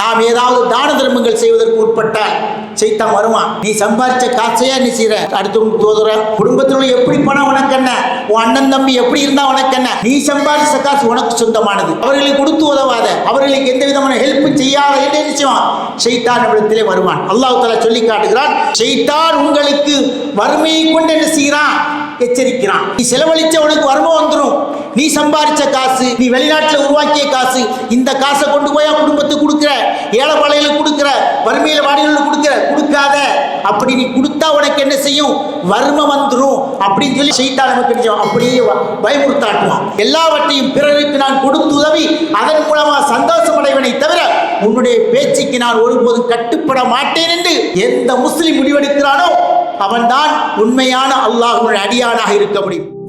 நாம் ஏதாவது தான தர்மங்கள் செய்வதற்கு உட்பட்டால் செய்தான் வருவான். நீ சம்பாதிச்ச காசையா நீ செய்யற அடுத்தவங்களுக்கு தோதுற. குடும்பத்தில் உள்ள எப்படி பணம் உனக்கு என்ன? உன் அண்ணன் தம்பி எப்படி இருந்தா உனக்கு என்ன? நீ சம்பாதிச்ச காசு உனக்கு சொந்தமானது. அவர்களுக்கு கொடுத்து உதவாத அவர்களுக்கு எந்த விதமான ஹெல்ப் செய்யாத என்ன நிச்சயம் சைத்தான் இடத்திலே வருவான். அல்லாஹ் தலா சொல்லி காட்டுகிறான் சைத்தான் உங்களுக்கு வறுமையை கொண்டு என்ன செய்கிறான்? எச்சரிக்கிறான். நீ செலவழிச்ச உனக்கு வறுமை வந்துடும் நீ சம்பாதிச்ச காசு நீ வெளிநாட்டில் உருவாக்கிய காசு இந்த காசை கொண்டு போய் குடும்பத்துக்கு ஏழைப்பாளையில் கொடுக்குற வறுமையில் வாடிகளில் கொடுக்குற கொடுக்காத. அப்படி நீ கொடுத்தா உனக்கு என்ன செய்யும்? வறுமை வந்துடும் அப்படின்னு சொல்லி செய்தால் நமக்கு என்ன அப்படியே வ- பயமுறுத்தாட்டுவான். எல்லாவற்றையும் பிறருக்கு நான் கொடுத்து உதவி அதன் மூலமாக சந்தோஷம் அடைவனை தவிர உன்னுடைய பேச்சுக்கு நான் ஒருபோதும் கட்டுப்பட மாட்டேன் என்று எந்த முஸ்லிம் முடிவெடுக்கிறானோ அவன்தான் உண்மையான அல்லாஹ்வுடைய அடியானாக இருக்க முடியும்.